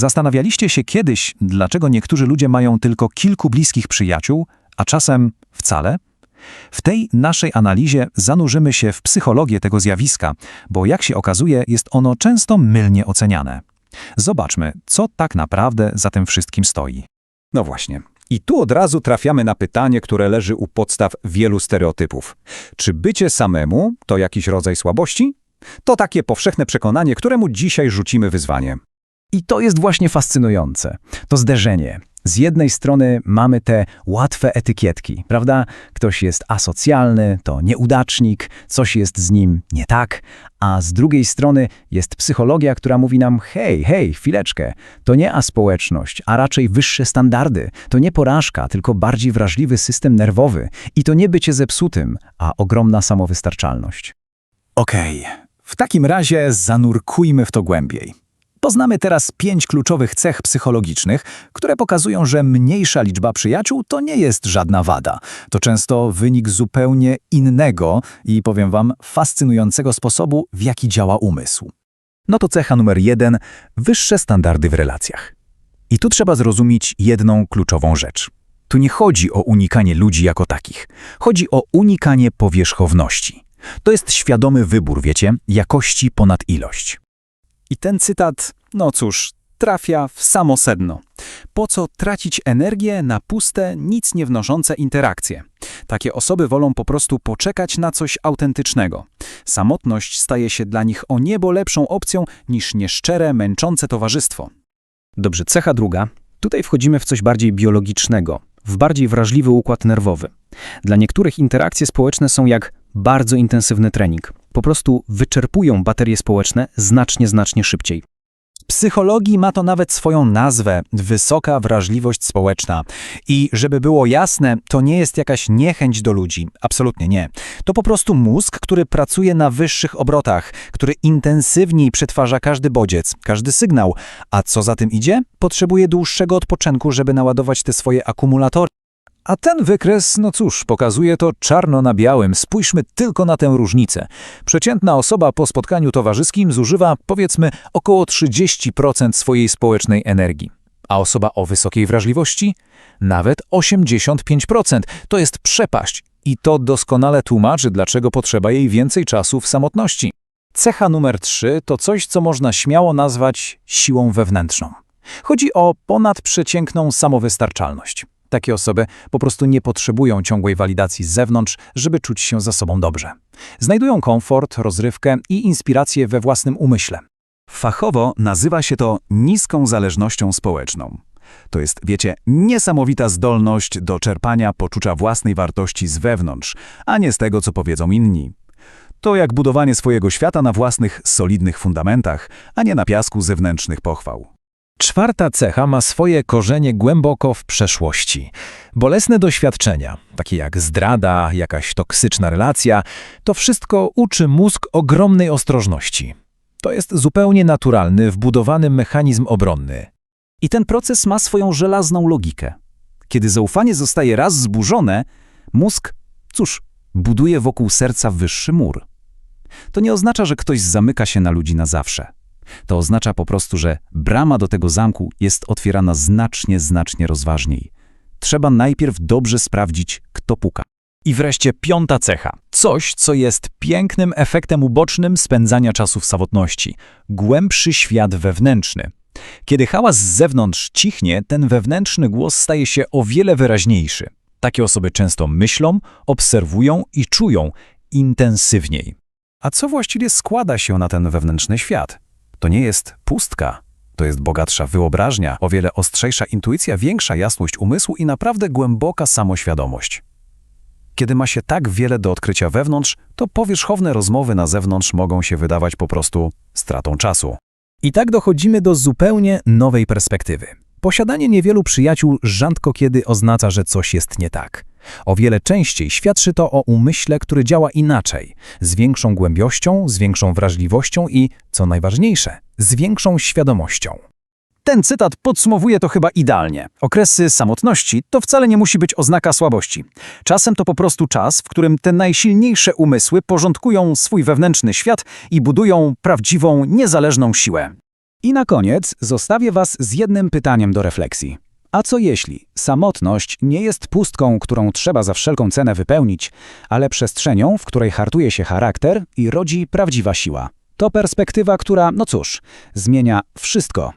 Zastanawialiście się kiedyś, dlaczego niektórzy ludzie mają tylko kilku bliskich przyjaciół, a czasem wcale? W tej naszej analizie zanurzymy się w psychologię tego zjawiska, bo jak się okazuje, jest ono często mylnie oceniane. Zobaczmy, co tak naprawdę za tym wszystkim stoi. No właśnie. I tu od razu trafiamy na pytanie, które leży u podstaw wielu stereotypów. Czy bycie samemu to jakiś rodzaj słabości? To takie powszechne przekonanie, któremu dzisiaj rzucimy wyzwanie. I to jest właśnie fascynujące. To zderzenie. Z jednej strony mamy te łatwe etykietki, prawda? Ktoś jest asocjalny, to nieudacznik, coś jest z nim nie tak, a z drugiej strony jest psychologia, która mówi nam: hej, hej, chwileczkę, to nie aspołeczność, a raczej wyższe standardy, to nie porażka, tylko bardziej wrażliwy system nerwowy i to nie bycie zepsutym, a ogromna samowystarczalność. Okej, w takim razie zanurkujmy w to głębiej. Poznamy teraz pięć kluczowych cech psychologicznych, które pokazują, że mniejsza liczba przyjaciół to nie jest żadna wada. To często wynik zupełnie innego i powiem wam fascynującego sposobu, w jaki działa umysł. No to cecha numer jeden wyższe standardy w relacjach. I tu trzeba zrozumieć jedną kluczową rzecz. Tu nie chodzi o unikanie ludzi jako takich. Chodzi o unikanie powierzchowności. To jest świadomy wybór, wiecie, jakości ponad ilość. I ten cytat, no cóż, trafia w samo sedno. Po co tracić energię na puste, nic nie wnoszące interakcje? Takie osoby wolą po prostu poczekać na coś autentycznego. Samotność staje się dla nich o niebo lepszą opcją niż nieszczere, męczące towarzystwo. Dobrze, cecha druga. Tutaj wchodzimy w coś bardziej biologicznego, w bardziej wrażliwy układ nerwowy. Dla niektórych interakcje społeczne są jak bardzo intensywny trening. Po prostu wyczerpują baterie społeczne znacznie, znacznie szybciej. Psychologii ma to nawet swoją nazwę wysoka wrażliwość społeczna. I żeby było jasne, to nie jest jakaś niechęć do ludzi. Absolutnie nie. To po prostu mózg, który pracuje na wyższych obrotach, który intensywniej przetwarza każdy bodziec, każdy sygnał. A co za tym idzie? Potrzebuje dłuższego odpoczynku, żeby naładować te swoje akumulatory. A ten wykres, no cóż, pokazuje to czarno na białym. Spójrzmy tylko na tę różnicę. Przeciętna osoba po spotkaniu towarzyskim zużywa, powiedzmy, około 30% swojej społecznej energii. A osoba o wysokiej wrażliwości? Nawet 85%. To jest przepaść. I to doskonale tłumaczy, dlaczego potrzeba jej więcej czasu w samotności. Cecha numer 3 to coś, co można śmiało nazwać siłą wewnętrzną. Chodzi o ponadprzeciętną samowystarczalność. Takie osoby po prostu nie potrzebują ciągłej walidacji z zewnątrz, żeby czuć się za sobą dobrze. Znajdują komfort, rozrywkę i inspirację we własnym umyśle. Fachowo nazywa się to niską zależnością społeczną. To jest, wiecie, niesamowita zdolność do czerpania poczucia własnej wartości z wewnątrz, a nie z tego, co powiedzą inni. To jak budowanie swojego świata na własnych, solidnych fundamentach, a nie na piasku zewnętrznych pochwał. Czwarta cecha ma swoje korzenie głęboko w przeszłości. Bolesne doświadczenia, takie jak zdrada, jakaś toksyczna relacja, to wszystko uczy mózg ogromnej ostrożności. To jest zupełnie naturalny, wbudowany mechanizm obronny. I ten proces ma swoją żelazną logikę. Kiedy zaufanie zostaje raz zburzone, mózg, cóż, buduje wokół serca wyższy mur. To nie oznacza, że ktoś zamyka się na ludzi na zawsze. To oznacza po prostu, że brama do tego zamku jest otwierana znacznie, znacznie rozważniej. Trzeba najpierw dobrze sprawdzić, kto puka. I wreszcie piąta cecha. Coś, co jest pięknym efektem ubocznym spędzania czasu w samotności. Głębszy świat wewnętrzny. Kiedy hałas z zewnątrz cichnie, ten wewnętrzny głos staje się o wiele wyraźniejszy. Takie osoby często myślą, obserwują i czują intensywniej. A co właściwie składa się na ten wewnętrzny świat? To nie jest pustka. To jest bogatsza wyobraźnia, o wiele ostrzejsza intuicja, większa jasność umysłu i naprawdę głęboka samoświadomość. Kiedy ma się tak wiele do odkrycia wewnątrz, to powierzchowne rozmowy na zewnątrz mogą się wydawać po prostu stratą czasu. I tak dochodzimy do zupełnie nowej perspektywy. Posiadanie niewielu przyjaciół rzadko kiedy oznacza, że coś jest nie tak. O wiele częściej świadczy to o umyśle, który działa inaczej, z większą głębiością, z większą wrażliwością i, co najważniejsze, z większą świadomością. Ten cytat podsumowuje to chyba idealnie. Okresy samotności to wcale nie musi być oznaka słabości. Czasem to po prostu czas, w którym te najsilniejsze umysły porządkują swój wewnętrzny świat i budują prawdziwą, niezależną siłę. I na koniec zostawię Was z jednym pytaniem do refleksji. A co jeśli samotność nie jest pustką, którą trzeba za wszelką cenę wypełnić, ale przestrzenią, w której hartuje się charakter i rodzi prawdziwa siła? To perspektywa, która, no cóż, zmienia wszystko